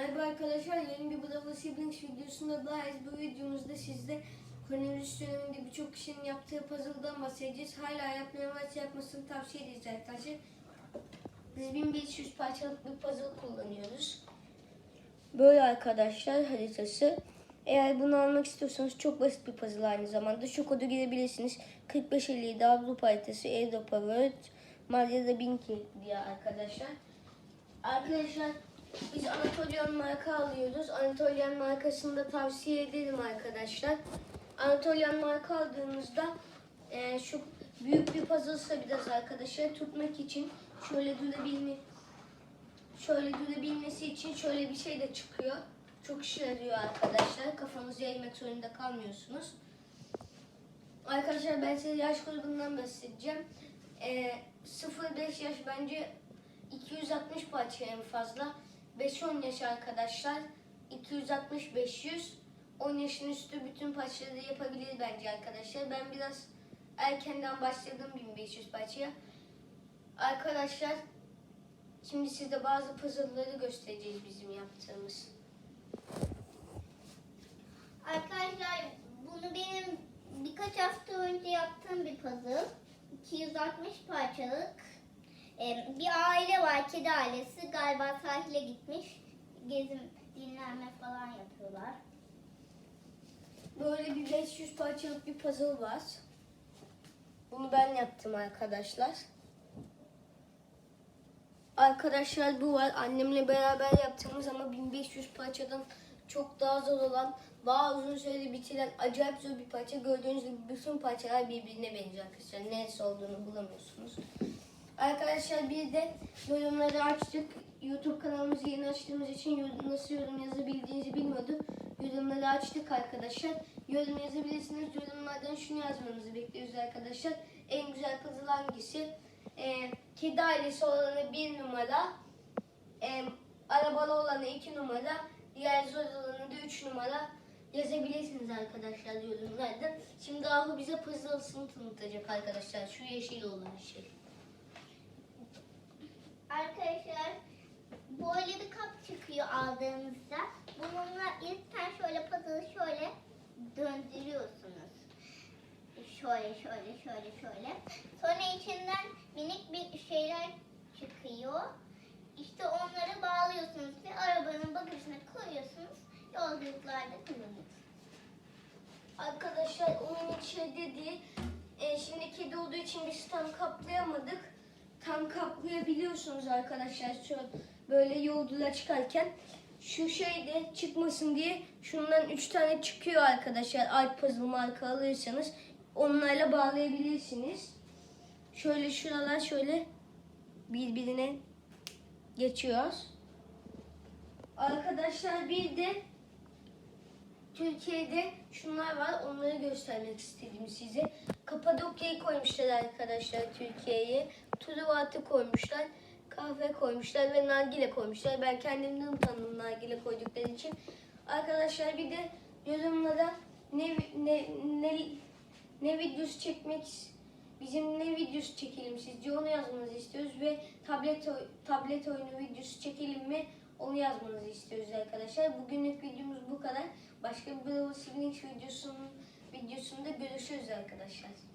Merhaba arkadaşlar, yeni bir Bravo Siblings videosunda dahil bu videomuzda sizde koronavirüs döneminde birçok kişinin yaptığı puzzle'dan bahsedeceğiz. Hala yapmaya varsa yapmasını tavsiye ederiz arkadaşlar. Biz 1500 parçalık bir puzzle kullanıyoruz. Böyle arkadaşlar haritası. Eğer bunu almak istiyorsanız çok basit bir puzzle aynı zamanda. Şu kodu girebilirsiniz. 4557 Avrupa haritası, Avrupa World, Malya'da Binki diye arkadaşlar. Arkadaşlar biz Anatolian marka alıyoruz. Anatolian markasını da tavsiye ederim arkadaşlar. Anatolian marka aldığınızda e, şu büyük bir puzzle'sa biraz arkadaşlar tutmak için şöyle durabilme şöyle durabilmesi için şöyle bir şey de çıkıyor. Çok işe yarıyor arkadaşlar. Kafanızı eğmek zorunda kalmıyorsunuz. Arkadaşlar ben size yaş grubundan bahsedeceğim. Ee, 0-5 yaş bence 260 parça en fazla. 5-10 yaş arkadaşlar 260-500. 10 yaşın üstü bütün parçaları yapabilir bence arkadaşlar. Ben biraz erkenden başladım 1500 parçaya. Arkadaşlar şimdi size bazı puzzle'ları göstereceğiz bizim yaptığımız. Arkadaşlar bunu benim birkaç hafta önce yaptığım bir puzzle. 260 parçalık. Ee, Bir aile var, kedi ailesi. Galiba sahile gitmiş. Gezim, dinlenme falan yapıyorlar. Böyle bir 500 parçalık bir puzzle var. Bunu ben yaptım arkadaşlar. Arkadaşlar bu var. Annemle beraber yaptığımız ama 1500 parçadan çok daha zor olan, daha uzun sürede bitiren acayip zor bir parça. Gördüğünüz gibi bütün parçalar birbirine benziyor arkadaşlar. Neresi olduğunu bulamıyorsunuz. Arkadaşlar bir de yorumları açtık. YouTube kanalımızı yeni açtığımız için nasıl yorum yazabildiğinizi bilmiyordum. Yorumları açtık arkadaşlar. Yorum yazabilirsiniz. Yorumlardan şunu yazmanızı bekliyoruz arkadaşlar. En güzel puzzle hangisi? Ee, kedi ailesi olanı bir numara. Ee, arabalı olanı iki numara. Diğer zor olanı da üç numara. Yazabilirsiniz arkadaşlar yorumlardan. Şimdi Ahu bize puzzle'sını tanıtacak arkadaşlar. Şu yeşil olan şey. Arkadaşlar böyle çıkıyor aldığınızda. Bununla ilkten şöyle puzzle'ı şöyle döndürüyorsunuz. Şöyle şöyle şöyle şöyle. Sonra içinden minik bir şeyler çıkıyor. İşte onları bağlıyorsunuz ve arabanın bagajına koyuyorsunuz. Yolculuklarda kullanıyorsunuz. Arkadaşlar onun şey dedi. E, şimdi kedi olduğu için biz tam kaplayamadık. Tam kaplayabiliyorsunuz arkadaşlar şu böyle yolculuğa çıkarken. Şu şey de çıkmasın diye şundan 3 tane çıkıyor arkadaşlar. Alp Puzzle marka alırsanız onlarla bağlayabilirsiniz. Şöyle şuralar şöyle birbirine geçiyor. Arkadaşlar bir de Türkiye'de şunlar var. Onları göstermek istedim size. Kapadokya'yı koymuşlar arkadaşlar Türkiye'ye. Truvat'ı koymuşlar. Kahve koymuşlar ve nargile koymuşlar. Ben kendimden utandım nargile koydukları için. Arkadaşlar bir de yorumlara ne ne ne ne videosu çekmek bizim ne videosu çekelim sizce onu yazmanızı istiyoruz ve tablet tablet oyunu videosu çekelim mi onu yazmanızı istiyoruz arkadaşlar. Bugünlük videomuz bu kadar. Başka bir Bravo Siblings videosunun videosunda görüşürüz arkadaşlar.